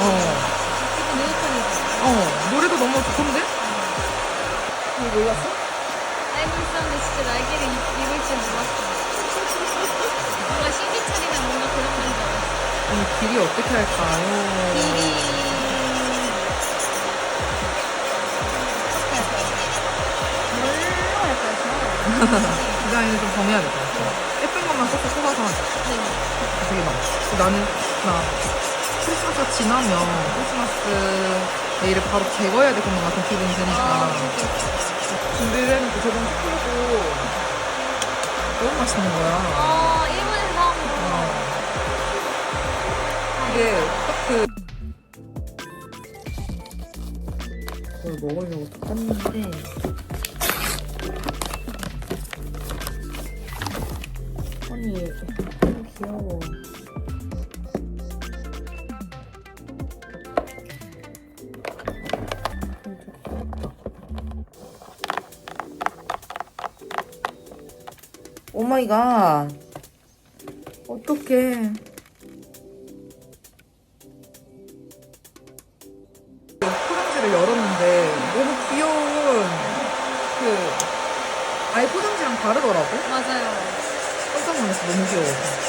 어. 어, 노래도 너무 좋던데? 이거 몰랐어? 알고 있었는데 진짜 날개를 입, 입을 줄 몰랐어. 뭔가 신기철이나 뭔가 그런 건줄 알았어. 아니, 길이 어떻게 할까요? 길이. 뭘로 할까요? 디자인을 좀 정해야 될 것 같아. 예쁜 것만 쏙쏙 뽑아서 하자. 네. 되게 많아. 나는, 나, 크리스마스가 지나면 크리스마스 내일을 바로 제거해야 될 것만 같은 기분이 아, 드니까. 준 비를 해놓고 저번 풀고 너무 맛있는 거야. 어, 일본에서 거. 어. 이게 딱그 그걸 먹으려고 딱 땄는데 아니 오 마이 갓. 어떡해. 포장지를 열었는데 너무 귀여운 그 아예 포장지랑 다르더라고. 맞아요. 깜짝 놀랐어. 너무 귀여워.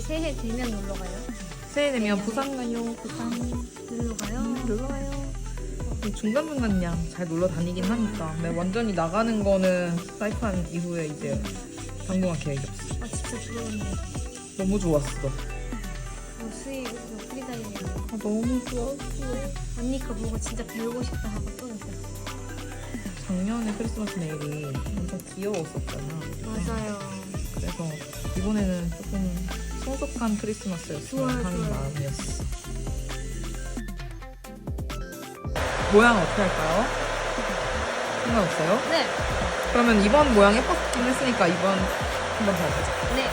이제 새해 되면 놀러 가요? 새해 되면 부산 가요. 부산. 놀러 가요? 놀러 가요. 중간중간 그냥 잘 놀러 다니긴 하니까. 근데 완전히 나가는 거는 사이판 이후에 이제 당분간 계획이 없어. 아, 진짜 부러운데. 너무 좋았어. 어, 수익, 그 프리 다이빙. 아, 너무 좋았어. 언니 거 보고 진짜 배우고 싶다 하고 또 느꼈어. 작년에 크리스마스 네일이 엄청 귀여웠었잖아. 맞아요. 그래서 이번에는 조금 성숙한 크리스마스였으면 좋아요, 하는 좋아요. 마음이었어. 모양 어떻게 할까요? 상관없어요? 네. 그러면 이번 모양 예뻤긴 했으니까 이번 한번 더 보자. 네.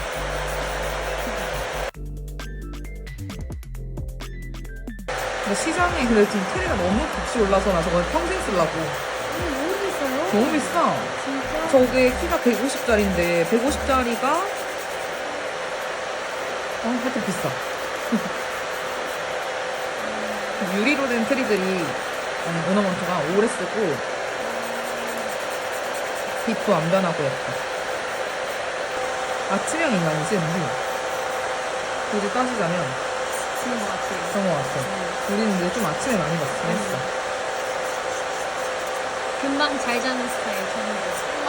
근데 시장에 근데 지금 트리가 너무 값이 올라서 나 저거 평생 쓰려고. 아니, 너무 비싸요? 너무 비싸. 진짜? 저게 키가 150짜리인데 150짜리가 어, 하여튼 비싸. 유리로 된 트리들이 음, 오너먼트가 오래 쓰고 빛도 안 변하고 예뻐. 아침형 인간이지, 우리. 굳이 따지자면 그런 것 같아요. 그런 것 같아. 우리는 근데 좀 아침에 많이 먹긴 했어. 금방 잘 자는 스타일. 저는 이제 스포만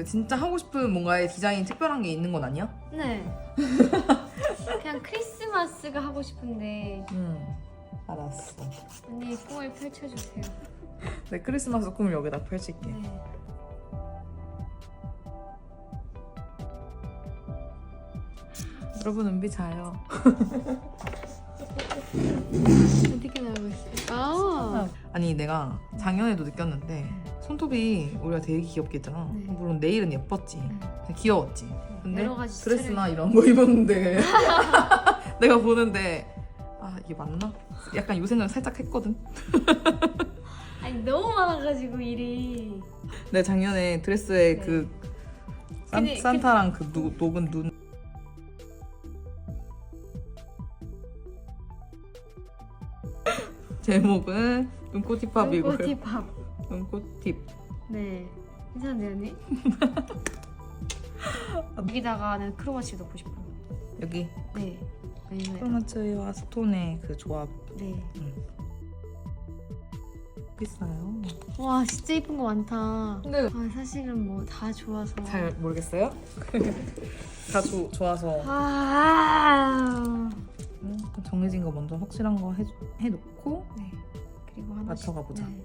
근데 진짜 하고 싶은 뭔가의 디자인 특별한 게 있는 건 아니야? 네. 그냥 크리스마스가 하고 싶은데 응. 알았어. 언니 꿈을 펼쳐주세요. 내 크리스마스 꿈을 여기다 펼칠게. 네. 여러분 은비 자요. 어떻게 나오고 있어요? 아. 아니 내가 작년에도 느꼈는데 손톱이 우리가 되게 귀엽게 했잖아. 네. 물론 내일은 예뻤지. 근데 귀여웠지. 근데 여러 가지 드레스나 이런 거 입었는데 내가 보는데 아 이게 맞나? 약간 요 생각 살짝 했거든. 아니 너무 많아가지고 일이. 내 작년에 드레스에 네. 그 산, 근데 그- 산타랑 그 누, 녹은 눈 제목은 눈꽃힙합이고요. 꽃티팝. 눈꽃힙. 네. 괜찮은데요, 언니? 여기다가는 크로마치 넣고 싶어요. 여기 네. 아니면 크로마츠와 스톤의 그 조합. 네. 비싸요. 와 진짜 예쁜 거 많다. 근데 아, 사실은 뭐 다 좋아서. 잘 모르겠어요. 다 조, 좋아서 아. 음, 정해진 거 먼저 확실한 거 해, 해놓고 네. 그리고 하나씩. 맞춰가 보자. 네.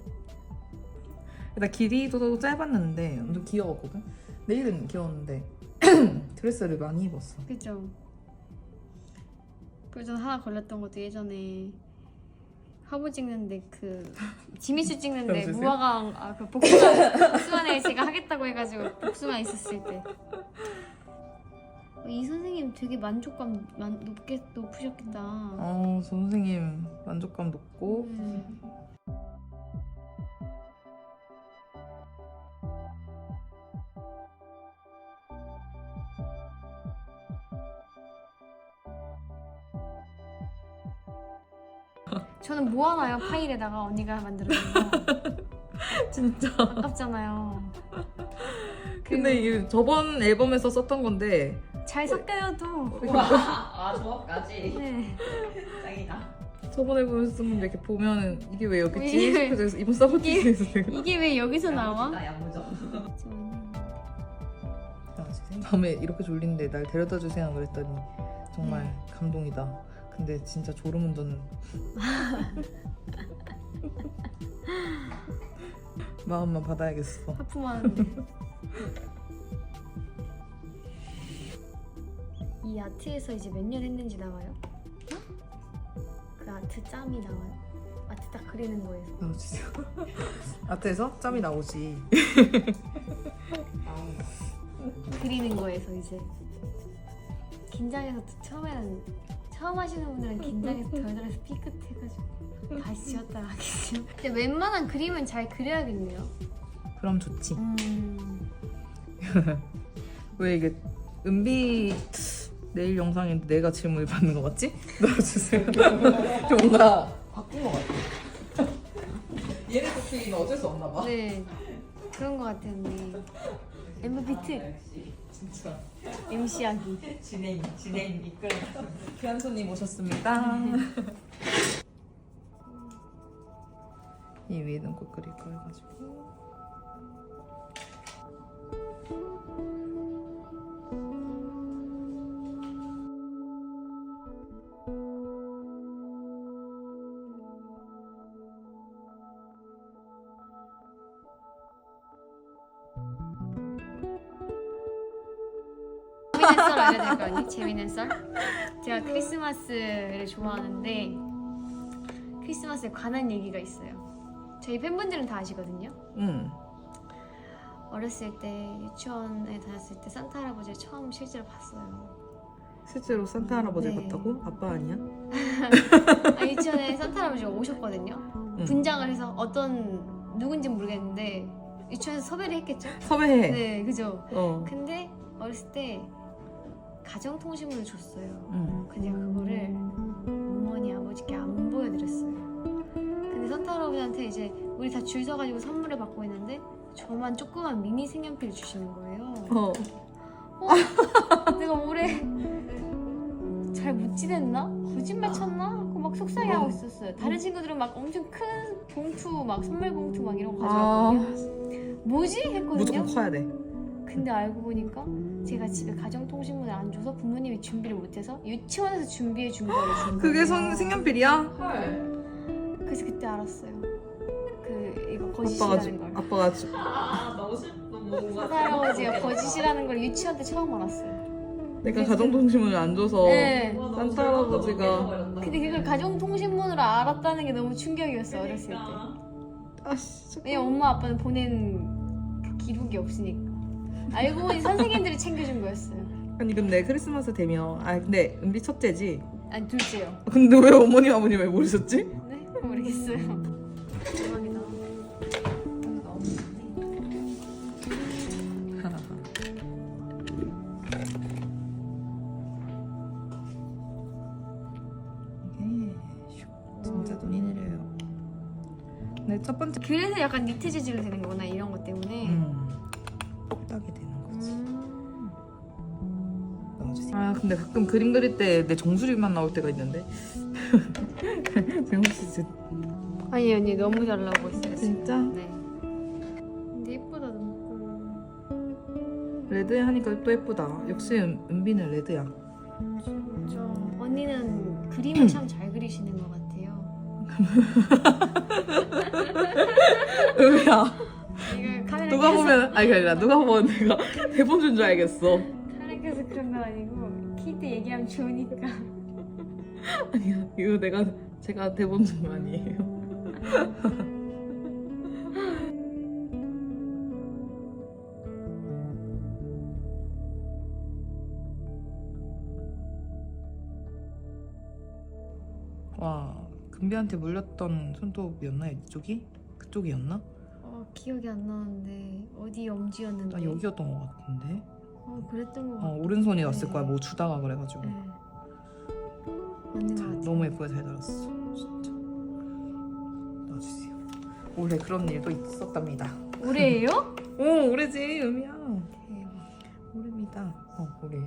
일단 길이도 짧았는데 엄청 귀여웠거든. 내일은 귀여웠는데 드레스를 많이 입었어. 그죠. 그래서 하나 걸렸던 것도 예전에 화보 찍는데 그 지미수 찍는데? 무화과 아그 복숭아 복숭아에 제가 하겠다고 해가지고 복숭아 있었을 때. 어, 이 선생님 되게 만족감 만, 높게 높으셨겠다. 어, 저 선생님 만족감 높고 음. 저는 뭐 하나요? 파일에다가 언니가 만들어준 거 진짜. 아깝잖아요. 근데 이게 저번 앨범에서 썼던 건데 잘 섞여요 또. 아 조합까지 네. 짱이다. 저번 앨범에서 쓴 건데 이렇게 보면은 이게 왜 여기 있지? 이게 왜- 그래서 이번 서브티에서 내가 이게 왜 여기서 나와? 야무져. 밤에 이렇게 졸린데 날 데려다 주세요 그랬더니 정말 네. 감동이다. 근데 진짜 졸음운전은 마음만 받아야겠어. 하품하는데. 이 아트에서 이제 몇 년 했는지 나와요? 그 아트 짬이 나와요? 아트 딱 그리는 거에서. 나오시죠. 아트에서 짬이 나오지. 그리는 거에서 이제 긴장해서 또 처음에는 처음 하시는 분들은 긴장해서 덜덜해서 삐끗해가지고 다시 지웠다 가겠죠. 근데 웬만한 그림은 잘 그려야겠네요. 그럼 좋지. 음. 왜 이게 은비 내일 영상에 내가 질문을 받는 거 맞지? 넣어주세요. 좀 뭔가 바꾼 거 같아. 얘네 토픽이는 어쩔 수 없나 봐. 네 그런 거 같아요 언니. MVP 진짜. MC하기. 진행 진행 이끌. 귀한 손님 오셨습니다. 이 위에는 꼭 그릴 거 해가지고. 재밌는 썰 알려드릴까요 언니? 재밌는 썰? 제가 크리스마스를 좋아하는데 크리스마스에 관한 얘기가 있어요. 저희 팬분들은 다 아시거든요. 응. 어렸을 때 유치원에 다녔을 때 산타 할아버지 를 처음 실제로 봤어요. 실제로 산타 할아버지 네. 봤다고? 아빠 아니야? 아, 유치원에 산타 할아버지가 오셨거든요. 응. 분장을 해서 어떤 누군지 모르겠는데 유치원에서 섭외를 했겠죠? 섭외해. 네, 그죠. 어. 근데 어렸을 때 가정통신문을 줬어요. 응. 근데 그거를 어머니 아버지께 안 보여드렸어요. 근데 산타 할아버지한테 이제 우리 다 줄 서가지고 선물을 받고 있는데 저만 조그만 미니 색연필을 주시는 거예요. 어. 어? 내가 올해 잘 못 지냈나? 거짓말 쳤나? 하고 막 속상해하고 있었어요. 다른 친구들은 막 엄청 큰 봉투, 막 선물 봉투 막 이런 거 가져왔거든요. 뭐지? 했거든요. 아. 무조건 커야 돼. 근데 알고 보니까 제가 집에 가정통신문을 안 줘서 부모님이 준비를 못해서 유치원에서 준비해 준 거예요. 그게 성, 색연필이야? 헐. 그래서 그때 알았어요. 그 이거 아빠가 거짓이라는 주, 걸. 아빠가 주, 아 너무 슬퍼 뭔가. 산타 할아버지가 거짓이라는 걸 유치원 때 처음 알았어요. 내가 가정통신문을 안 줘서 네. 와, 너무 산타 할아버지가. 근데 그걸 가정통신문으로 알았다는 게 너무 충격이었어 어렸을 때. 아씨 왜냐면 엄마 아빠는 보낸 그 기록이 없으니까. 알고 보니 선생님들이 챙겨준 거였어요. 아니 근데 크리스마스 되면 아 근데 은비 첫째지 아니 둘째요. 근데 왜 어머니 아버님 왜 모르셨지? 네? 모르겠어요. 대박이다. 이게 슉, 진짜 눈이 내려요 근데 첫 번째 그래서 약간 니트 재질로 되는 거구나 이런 것 때문에. 음, 똑딱이 되는 거지 음. 넣어주세요. 아 근데 가끔 그림 그릴 때 내 정수리만 나올 때가 있는데 혹시 제 아니 언니 너무 잘 나오고 있어요. 진짜? 네. 근데 예쁘다 너무. 레드 하니까 또 예쁘다. 역시 은, 은비는 레드야. 진짜. 언니는 그림을 참 잘 그리시는 것 같아요. 은비야. 누가 보면 아니 아니라 누가 보면 내가 대본 준줄 알겠어. 켜서 그런 건 아니고 키드 얘기하면 좋으니까. 아니야 이거 내가 제가 대본 준 거 아니에요. 와 금비한테 물렸던 손톱이었나 이쪽이? 그쪽이었나? 어 기억이 안 나는데 어디 엄지였는데. 나 여기였던 것 같은데. 어 그랬던 것어 같아. 오른손이 났을 거야 뭐 주다가 그래가지고. 네. 맞는 것 자, 같아. 너무 예쁘게 잘 달았어 진짜 놔주세요 올해 그런 일도 있었답니다 올해예요? 오 올해지 음이야 대박. 올해입니다 어 올해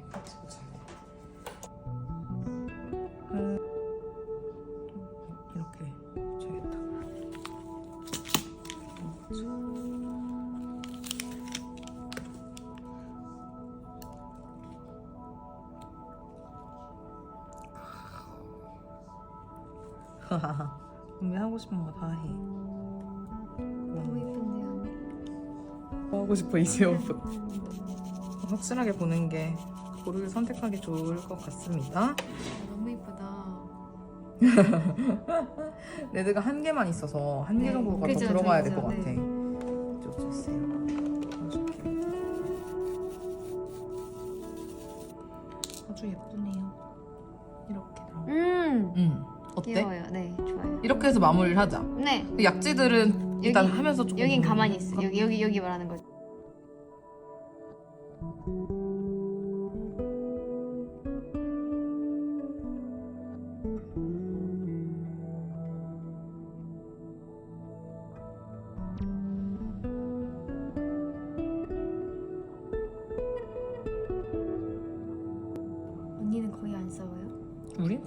음이 하고 싶은 거 다 해. 너무 예쁜데요. 언니? 뭐 하고 싶어 이제 옷 확실하게 보는 게 고르를 선택하기 좋을 것 같습니다. 아, 너무 예쁘다. 레드가 한 개만 있어서 한개 네, 정도가 그죠, 더 들어가야 될 그죠, 것 같아. 네. 넣어줄게요. 아주 예쁘네요. 이렇게. 음. 음 어때? 귀여워요. 네, 좋아요. 이렇게 해서 마무리를 하자. 네. 그 약지들은 일단 여기, 하면서 조금 여긴 가만히 있어. 여기 여기 여기 말하는 거지.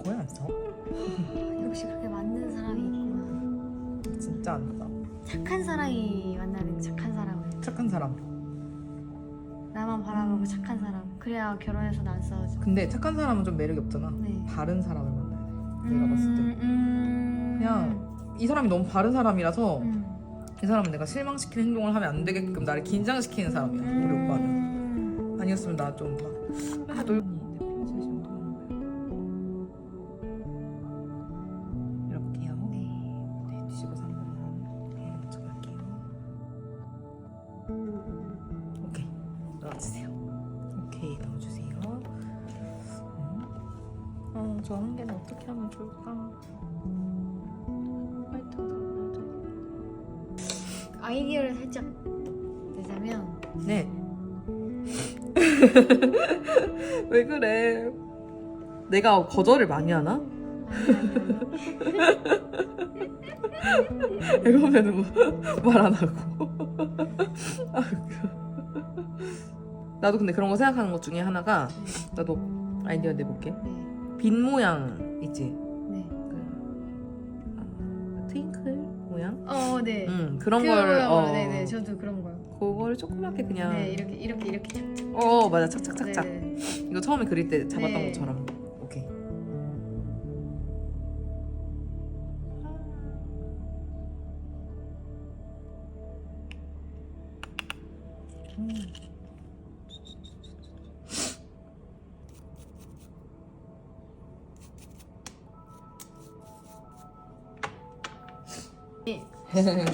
거의 안 싸워. 역시 그렇게 맞는 사람이 있구나. 진짜 안 싸워. 착한 사람이 만나는 착한 사람을. 착한 사람. 나만 바라보고 착한 사람. 그래야 결혼해서도 안 싸우죠. 근데 착한 사람은 좀 매력이 없잖아. 네. 바른 사람을 만나야 돼. 내가 봤을 때. 음, 그냥 이 사람이 너무 바른 사람이라서 음. 이 사람은 내가 실망시키는 행동을 하면 안 되게끔 나를 긴장시키는 사람이야. 우리 오빠는. 음. 아니었으면 나 좀 막. 아, 놀... 어, 저한 개는 어떻게 하면 좋을까? 아이디어를 살짝 내자면 네. 왜 그래? 내가 거절을 많이 하나? 이러면은 말안 하고. 아. 나도 근데 그런 거 생각하는 것 중에 하나가 나도 아이디어 내볼게. 네. 빈 모양 있지? 네. 그, 아, 트윙클 모양? 어, 네. 응 그런 그걸 모양으로, 어, 네 네 저도 그런 거요. 그거를 조그맣게 그냥 네 이렇게 이렇게 이렇게 착착. 어 맞아 착착착착 네. 이거 처음에 그릴 때 잡았던 네. 것처럼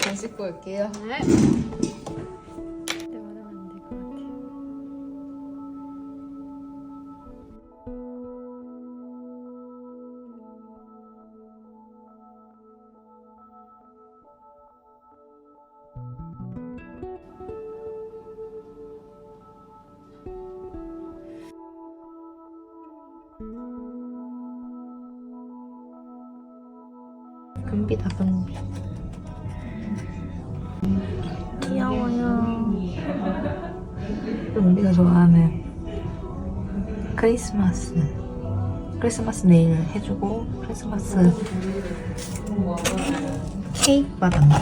손 씻고 올게요. 네. 금비다 금비 크리스마스. 크리스마스 네일 해주고 크리스마스 케이크 받았네